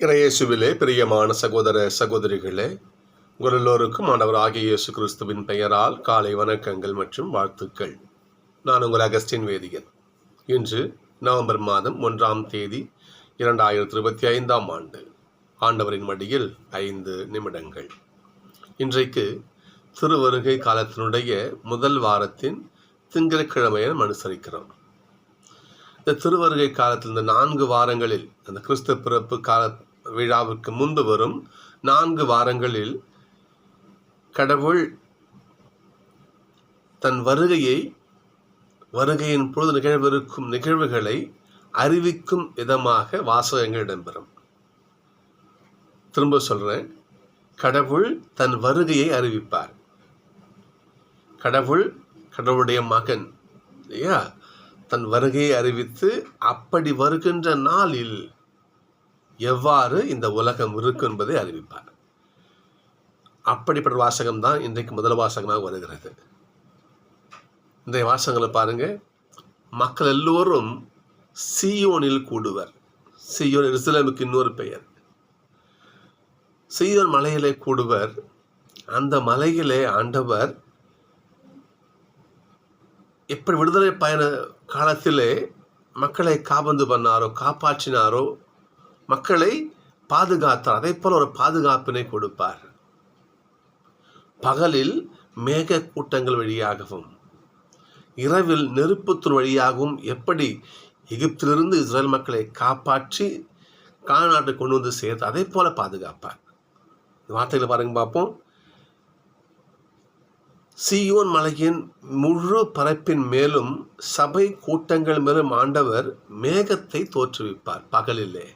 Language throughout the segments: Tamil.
இறையேசுவிலே பிரியமான சகோதர சகோதரிகளே உங்கள் எல்லோருக்கும் ஆண்டவர் ஆகிய இயேசு கிறிஸ்துவின் பெயரால் காலை வணக்கங்கள் மற்றும் வாழ்த்துக்கள். நான் உங்கள் அகஸ்டின் வேதியன். இன்று நவம்பர் மாதம் ஒன்றாம் தேதி இரண்டாயிரத்தி இருபத்தி ஐந்தாம் ஆண்டு ஆண்டவரின் மடியில் ஐந்து நிமிடங்கள். இன்றைக்கு திருவருகை காலத்தினுடைய முதல் வாரத்தின் திங்கட்கிழமையை அனுசரிக்கிறோம். இந்த திருவருகை காலத்தில் இந்த நான்கு வாரங்களில் அந்த கிறிஸ்து பிறப்பு கால விழாவுக்கு முன்பு வரும் நான்கு வாரங்களில் கடவுள் தன் வருகையை வருகையின் பொழுது நிகழ்விருக்கும் நிகழ்வுகளை அறிவிக்கும் விதமாக வாசகங்கள் இடம்பெறும். திரும்ப சொல்றேன். கடவுள் தன் வருகையை அறிவிப்பார். கடவுள் கடவுளுடைய மகன் இல்லையா? தன் வருகையை அறிவித்து அப்படி வருகின்ற நாளில் எவ்வாறு இந்த உலகம் இருக்கும் என்பதை அறிவிப்பார். அப்படிப்பட்ட வாசகம் தான் இன்றைக்கு முதல் வாசகமாக வருகிறது. இன்றைய வாசகங்களை பாருங்க. மக்கள் எல்லோரும் சியோனில் கூடுவர். சியோன் எருசலேமுக்கு இன்னொரு பெயர். சியோன் மலையிலே கூடுவர். அந்த மலையிலே ஆண்டவர் எப்படி விடுதலை பயண காலத்திலே மக்களை காபந்து பண்ணாரோ காப்பாற்றினாரோ மக்களை பாதுகாத்தார். அதே போல் ஒரு பாதுகாப்பினை கொடுப்பார். பகலில் மேக கூட்டங்கள் வழியாகவும் இரவில் நெருப்புத்தூர் வழியாகவும் எப்படி எகிப்திலிருந்து இஸ்ரேல் மக்களை காப்பாற்றி காநாட்டை கொண்டு வந்து சேர்த்து அதே போல பாதுகாப்பார். இந்த வார்த்தைகளை பாருங்க பார்ப்போம். சியோன் மலையின் முழு பரப்பின் மேலும் சபை கூட்டங்கள் மேலும் ஆண்டவர் மேகத்தை தோற்றுவிப்பார் பகலிலே.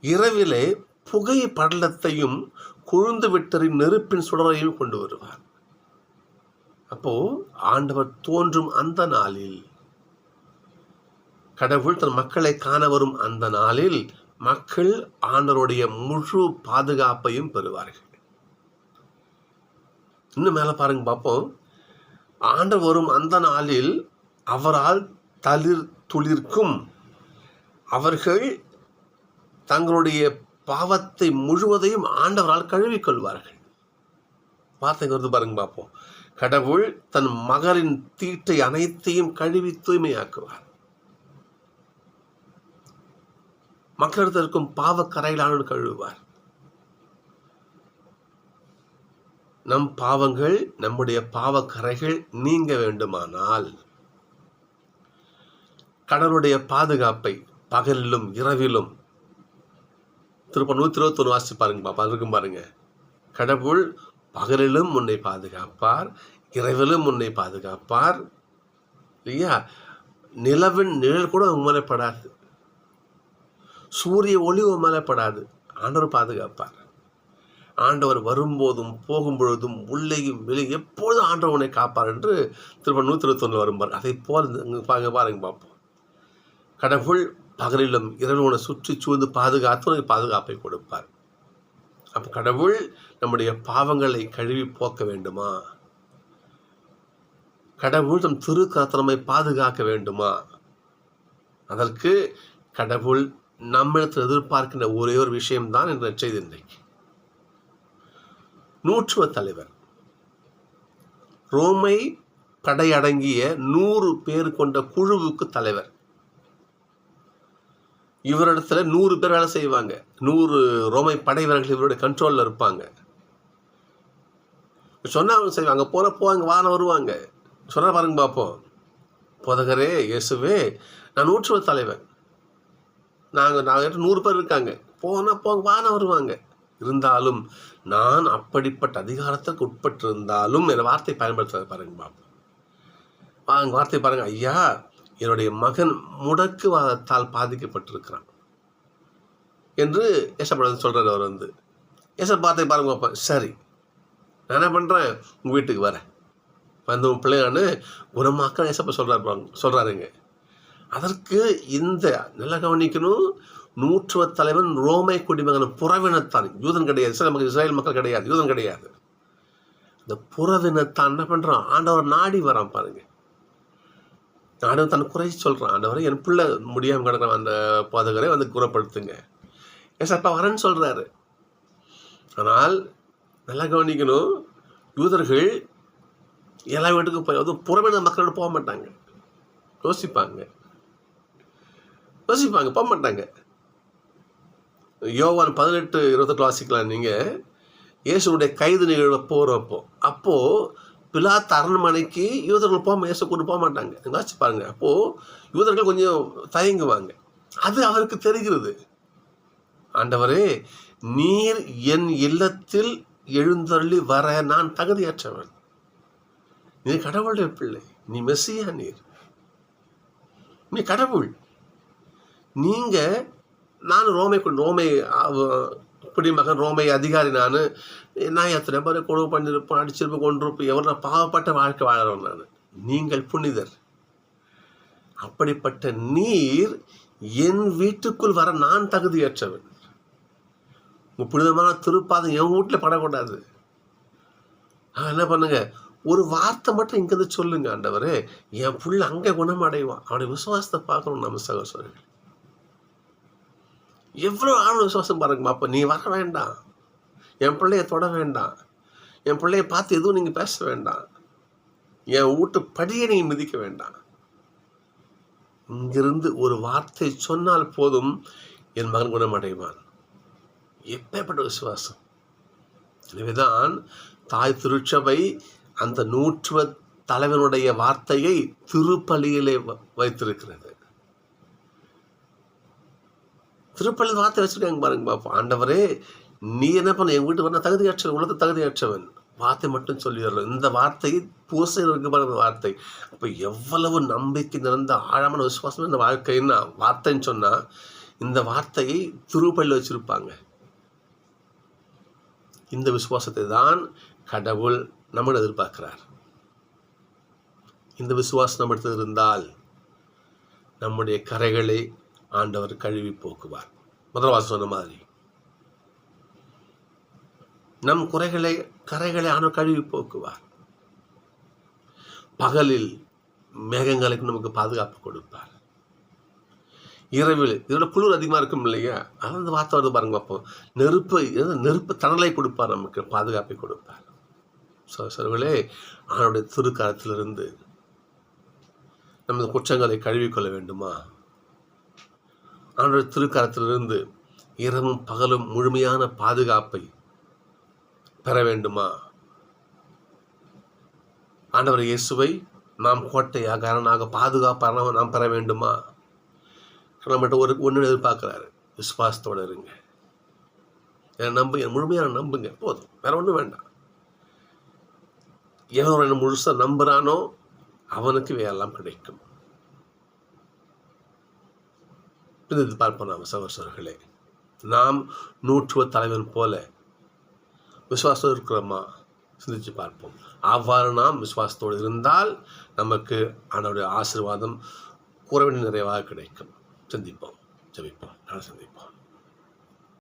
இரவிலே புகை படலத்தையும் கொழுந்து விட்டரின் நெருப்பின் சுடரையும் கொண்டு வருவார். அப்போ ஆண்டவர் தோன்றும் அந்த நாளில் கடவுள் தன் மக்களை காண வரும் அந்த நாளில் மக்கள் ஆண்டவருடைய முழு பாதுகாப்பையும் பெறுவார்கள். இன்னும் மேலே பாருங்க பார்ப்போம். ஆண்டர் வரும் அந்த நாளில் அவரால் தளிர் துளிர்க்கும் அவர்கள் தங்களுடைய பாவத்தை முழுவதையும் ஆண்டவரால் கழுவிக்கொள்வார்கள். வார்த்தை வருது பாருங்க பார்ப்போம். கடவுள் தன் மகரின் தீட்டை அனைத்தையும் கழுவி தூய்மையாக்குவார். மக்களிடத்தில் இருக்கும் பாவக்கரையிலான கழுவுவார். நம் பாவங்கள் நம்முடைய பாவக்கரைகள் நீங்க வேண்டுமானால் கடவுளுடைய பாதுகாப்பை பகலிலும் இரவிலும் திருப்ப நூற்றி இருபத்தொன்று வாசிச்சு பாருங்கப்பா பாப்பா பாருங்க. கடவுள் பகலிலும் உன்னை பாதுகாப்பார் இரவிலும் உன்னை பாதுகாப்பார். இல்லையா? நிலவின் நிழல் கூட உன் மேலே படாது. சூரிய ஒளி உன் மேலே படாது. ஆண்டவர் பாதுகாப்பார். ஆண்டவர் வரும்போதும் போகும்பொழுதும் உள்ளேயும் வெளியே எப்பொழுதும் ஆண்டவர் உன்னை காப்பார் என்று திருப்ப நூற்றி இருபத்தொன்னில் வரும்பார். அதை போல் பாருங்க பாருங்க பார்ப்போம் கடவுள் பகலிலும் இரவுனை சுற்றி சூழ்ந்து பாதுகாத்து பாதுகாப்பை கொடுப்பார். அப்போ கடவுள் நம்முடைய பாவங்களை கழுவி போக்க வேண்டுமா? கடவுள் தம் திருக்கரத்தனமை பாதுகாக்க வேண்டுமா? அதற்கு கடவுள் நம்மிடத்தில் எதிர்பார்க்கின்ற ஒரே ஒரு விஷயம்தான் என்ற செய்தி இன்றைக்கு. நூற்றுவ தலைவர். ரோமை படையடங்கிய நூறு பேர் கொண்ட குழுவுக்கு தலைவர். இவரிடத்துல நூறு பேர் வேலை செய்வாங்க. நூறு ரோமை படை வீரர்கள் இவருடைய கண்ட்ரோலில் இருப்பாங்க. சொன்னால் அவங்க செய்வாங்க போன போவாங்க வாரம் வருவாங்க. சொன்னால் பாருங்க பார்ப்போம். போதகரே இயேசுவே நான் நூற்றுவ தலைவன். நாங்கள் நாங்கள் நூறு பேர் இருக்காங்க. போனால் போங்க வாரம் வருவாங்க. இருந்தாலும் நான் அப்படிப்பட்ட அதிகாரத்துக்கு உட்பட்டிருந்தாலும் என் வார்த்தை பயன்படுத்துறது பாருங்க பாப்போம் வாங்க வார்த்தை பாருங்க. ஐயா என்னுடைய மகன் முடக்குவாதத்தால் பாதிக்கப்பட்டிருக்கிறான். என்று ஏசப்பட சொல்கிறார் அவர் வந்து. ஏசப் பார்த்து பாருங்க பார்ப்பேன் சரி. நான் என்ன பண்ணுறேன் உங்கள் வீட்டுக்கு வரேன். வந்து உன் பிள்ளையான்னு குணமாக்க ஏசப்ப சொல்கிறார் சொல்கிறாருங்க அதற்கு இந்த நல்லா கவனிக்கணும். நூற்றுவ தலைவன் ரோமை குடிமகன் புறவினத்தான். யூதன் கிடையாது. இஸ்ரேல் மக்கள் இஸ்ரேல் மக்கள் கிடையாது. யூதன் கிடையாது. இந்த புறவினத்தான் என்ன பண்ணுறான் ஆண்டவர் நாடி வரான் பாருங்கள் ஆண்டவர் தன் குறை சொல்கிறான் ஆண்டவரை என் பிள்ளை முடியாமல் கிடக்கிற அந்த பாதகரை வந்து குணப்படுத்துங்க. அப்பா வரேன்னு சொல்கிறாரு ஆனால் நல்லா கவனிக்கணும். யூதர்கள் எல்லா வீட்டுக்கும் போய் அதுவும் புறமையான மக்களோட போக மாட்டாங்க. யோசிப்பாங்க. யோசிப்பாங்க போக மாட்டாங்க. யோவான் பதினெட்டு இருபத்தெட்டு வாசிக்கலாம் நீங்கள் இயேசுடைய கைது நிகழ்வு போகிறப்போ அப்போது பிலாத் அரண்மனைக்கு யூதர்கள் போக இயேசு கொண்டு போக மாட்டாங்க. வாசிச்சு பாருங்க. அப்போது யூதர்கள் கொஞ்சம் தயங்குவாங்க. அது அவருக்கு தெரிகிறது. ஆண்டவரே நீர் என் இல்லத்தில் எழுந்தள்ளி வர நான் தகுதியற்றவன். நீ கடவுளுடைய பிள்ளை. நீ மெஸ்ஸியா நீர். நீ கடவுள். நீங்க நான் ரோமை ரோமை குடிமகன் ரோமை அதிகாரி நான் நான் எத்தனை பேரை கொடு பண்ணியிருப்பேன் அடிச்சிருப்பேன் கொண்டிருப்பேன் எவ்வளோ பாவப்பட்ட வாழ்க்கை வாழறோம் நான். நீங்கள் புனிதர். அப்படிப்பட்ட நீர் என் வீட்டுக்குள் வர நான் தகுதியற்றவன். உங்க புனிதமான திருப்பாதம் என் வீட்டில் படக்கூடாது. என்ன பண்ணுங்க? ஒரு வார்த்தை மட்டும் இங்கிருந்து சொல்லுங்க ஆண்டவரே. என் புள்ள அங்கே குணமடைவான். அவனுடைய விசுவாசத்தை பார்க்கணும் நம்ம சகோசரர்கள் எவ்வளோ ஆழ விசுவாசம் பாருங்கம்மா. அப்போ நீ வர வேண்டாம். என் பிள்ளைய தொட வேண்டாம். என் பிள்ளைய பார்த்து எதுவும் நீங்கள் பேச வேண்டாம். என் வீட்டு படியை நீங்கள் மிதிக்க வேண்டாம். இங்கிருந்து ஒரு வார்த்தை சொன்னால் போதும் என் மகன் குணமடைவான். எப்பேற்பட்ட விசுவாசம்? எனவேதான் தாய் திருச்சபை அந்த நூற்றுவ தலைவனுடைய வார்த்தையை திருப்பலியிலே வ- வைத்திருக்கிறது. திருப்பள்ளி வார்த்தை வச்சுருக்காங்க பாருங்க பாப்பா. ஆண்டவரே நீ என்ன பண்ண? என் வீட்டு வர தகுதியற்றவன் உலக தகுதியற்றவன் வார்த்தை மட்டும் சொல்லிடுறோம் இந்த வார்த்தை பூசை இருக்கு வார்த்தை. அப்போ எவ்வளவு நம்பிக்கை நிறைந்த ஆழமான விசுவாசம் இந்த வாழ்க்கைன்னா வார்த்தைன்னு சொன்னா இந்த வார்த்தையை திருப்பள்ளி வச்சிருப்பாங்க. இந்த விசுவாசத்தை தான் கடவுள் நம்மளை எதிர்பார்க்கிறார். இந்த விசுவாசம் நம்மிடத்தில் இருந்தால் நம்முடைய கரைகளை ஆண்டவர் கழுவி போக்குவார். முதல் வாசம் சொன்ன மாதிரி. நம் குறைகளை கரைகளை ஆனால் கழுவி போக்குவார். பகலில் மேகங்களுக்கு நமக்கு பாதுகாப்பு கொடுப்பார். இரவில் இதோட குளிர் அதிகமாக இருக்கும் இல்லையா? அதான் அந்த வார்த்தை வருது பாருங்க பார்ப்போம். நெருப்பு நெருப்பு தணலை கொடுப்பார் நமக்கு பாதுகாப்பை கொடுப்பார். சோசர்களே அவனுடைய திருக்காலத்திலிருந்து நமது குற்றங்களை கழுவிக்கொள்ள வேண்டுமா? அவனுடைய திருக்கரத்திலிருந்து இரவும் பகலும் முழுமையான பாதுகாப்பை பெற வேண்டுமா ஆண்டவர் இயேசுவை நாம் கோட்டையாக அரணாக பாதுகாப்பாக நாம் பெற வேண்டுமா நம்மகிட்ட ஒரு ஒன்று எதிர்பார்க்குறாரு. விசுவாசத்தோடு இருங்க. என்னை நம்புங்க முழுமையான நம்புங்க. போதும் வேற ஒன்றும் வேண்டாம். எவன் என்ன முழுசாக நம்புகிறானோ அவனுக்கு வேலாம் கிடைக்கும். இது பார்ப்போம் நாம் சகோசர்களே நாம் நூற்றுவ தலைவன் போல விசுவாசம் இருக்கிறோமா? சிந்திச்சு பார்ப்போம். அவ்வாறு நாம் விசுவாசத்தோடு இருந்தால் நமக்கு ஆண்டவருடைய ஆசீர்வாதம் குறைவின் நிறைவாக கிடைக்கும். சந்திப்போம். ஜபிப்போம். நான் சந்திப்போம்.